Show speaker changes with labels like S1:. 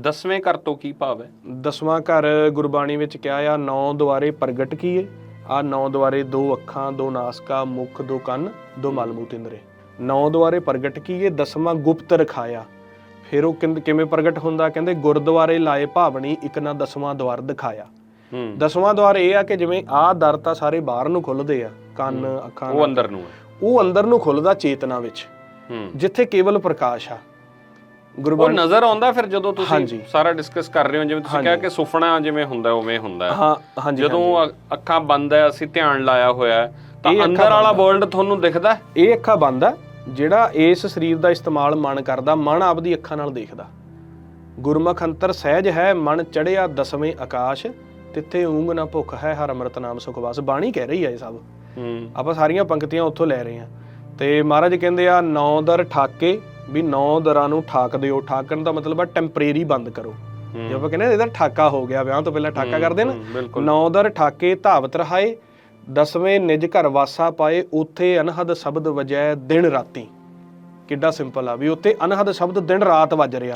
S1: ਦਸਵੇਂ ਘਰ ਤੋਂ ਕੀ ਭਾਵ ਹੈ?
S2: ਦਸਵਾਂ ਘਰ ਗੁਰਬਾਣੀ ਵਿੱਚ ਕਿਹਾ ਆ ਨੌ ਦੁਆਰੇ ਪ੍ਰਗਟ ਕੀਏ ਆ ਨੌ ਦੁਆਰੇ ਦੋ ਅੱਖਾਂ ਦੋ ਨਾਸਕਾ ਮੁਖ ਦੋ ਕੰਨ ਦੋ ਮਲ ਮੂਤ ਇੰਦਰੇ। ਨੌ ਦੁਆਰੇ ਪ੍ਰਗਟ ਕੀਏ ਦਸਵਾਂ ਗੁਪਤ ਰਖਾਇਆ। ਫਿਰ ਉਹ ਕਿਵੇਂ ਪ੍ਰਗਟ ਹੁੰਦਾ? ਕਹਿੰਦੇ ਗੁਰਦੁਆਰੇ ਲਾਏ ਭਾਵਣੀ ਇੱਕ ਨਾ ਦਸਵਾਂ ਦੁਆਰ ਦਿਖਾਇਆ।
S1: ਹੂੰ।
S2: ਦਸਵਾਂ ਦੁਆਰ ਇਹ ਆ ਕਿ ਜਿਵੇਂ ਆਹ ਦਰ ਤਾਂ ਸਾਰੇ ਬਾਹਰ ਨੂੰ ਖੁੱਲਦੇ ਆ ਕੰਨ ਅੱਖਾਂ
S1: ਉਹ ਅੰਦਰ ਨੂੰ
S2: ਉਹ ਅੰਦਰ ਨੂੰ ਖੁੱਲਦਾ ਚੇਤਨਾ ਵਿੱਚ। ਜਿੱਥੇ ਕੇਵਲ ਪ੍ਰਕਾਸ਼ ਆ। ਗੁਰਬਾਣੀ
S1: ਨਜ਼ਰ ਆਉਂਦਾ ਫਿਰ ਜਦੋਂ ਤੁਸੀਂ। ਸਾਰਾ ਡਿਸਕਸ ਕਰ ਰਹੇ ਹੋ ਜਿਵੇਂ ਤੁਸੀਂ ਕਿਹਾ ਕਿ ਸੁਪਨਾ ਜਿਵੇਂ ਹੁੰਦਾ ਉਵੇਂ ਹੁੰਦਾ ਹੈ।
S2: ਹਾਂ ਹਾਂਜੀ
S1: ਜਦੋਂ ਅੱਖਾਂ ਬੰਦ ਹੈ ਅਸੀਂ ਧਿਆਨ ਲਾਇਆ ਹੋਇਆ ਹੈ ਤਾਂ ਅੰਦਰ ਵਾਲਾ
S2: ਹੈ।
S1: ਵਰਲਡ ਤੁਹਾਨੂੰ ਦਿਖਦਾ ਹੈ?
S2: ਇਹ ਅੱਖਾਂ ਬੰਦ ਆ ਜਿਹੜਾ ਇਸ ਸਰੀਰ ਦਾ ਇਸਤੇਮਾਲ ਮਨ ਕਰਦਾ ਮਨ ਆਪਦੀ ਅੱਖਾਂ ਨਾਲ ਦੇਖਦਾ ਗੁਰਮੁਖ ਅੰਤਰ ਸਹਿਜ ਹੈ ਮਨ ਚੜਿਆ ਦਸਵੇਂ ਆਕਾਸ਼ ਤਿੱਥੇ ਊਂਗ ਨਾ ਭੁੱਖ ਹੈ ਹਰ ਅੰਮ੍ਰਿਤ ਨਾਮ ਸੁਖ ਵਾਸ ਬਾਣੀ ਕਹਿ ਰਹੀ ਹੈ ਇਹ ਸਭ
S1: ਹੂੰ
S2: ਆਪਾਂ ਸਾਰੀਆਂ ਪੰਕਤੀਆਂ ਉੱਥੋਂ ਲੈ ਰਹੇ ਹਾਂ ਤੇ ਮਹਾਰਾਜ ਕਹਿੰਦੇ ਆ ਨੌ ਦਰ ਠਾਕੇ ਵੀ ਨੌ ਦਰਾਂ ਨੂੰ ਠਾਕ ਦਿਓ ਠਾਕਣ ਦਾ ਮਤਲਬ ਆ ਟੈਂਪਰੇਰੀ ਬੰਦ ਕਰੋ। ਜੇ ਆਪਾਂ ਕਹਿੰਦੇ ਇਹਦਾ ਠਾਕਾ ਹੋ ਗਿਆ ਵਿਆਹ ਤੋਂ ਪਹਿਲਾਂ ਠਾਕਾ ਕਰਦੇ ਨਾ ਨੌ ਦਰ ਠਾਕੇ ਧਾਵਤ ਰਹਾਏ ਦਸਵੇਂ ਨਿਜ ਘਰ ਵਾਸਾ ਪਾਏ ਉਥੇ ਅਨਹਦ ਸ਼ਬਦ ਵਜੈ ਦਿਨ ਰਾਤੀ। ਕਿੱਡਾ ਸਿੰਪਲ ਆ ਵੀ ਉੱਤੇ ਅਨਹਦ ਸ਼ਬਦ ਦਿਨ ਰਾਤ ਵੱਜ ਰਿਹਾ।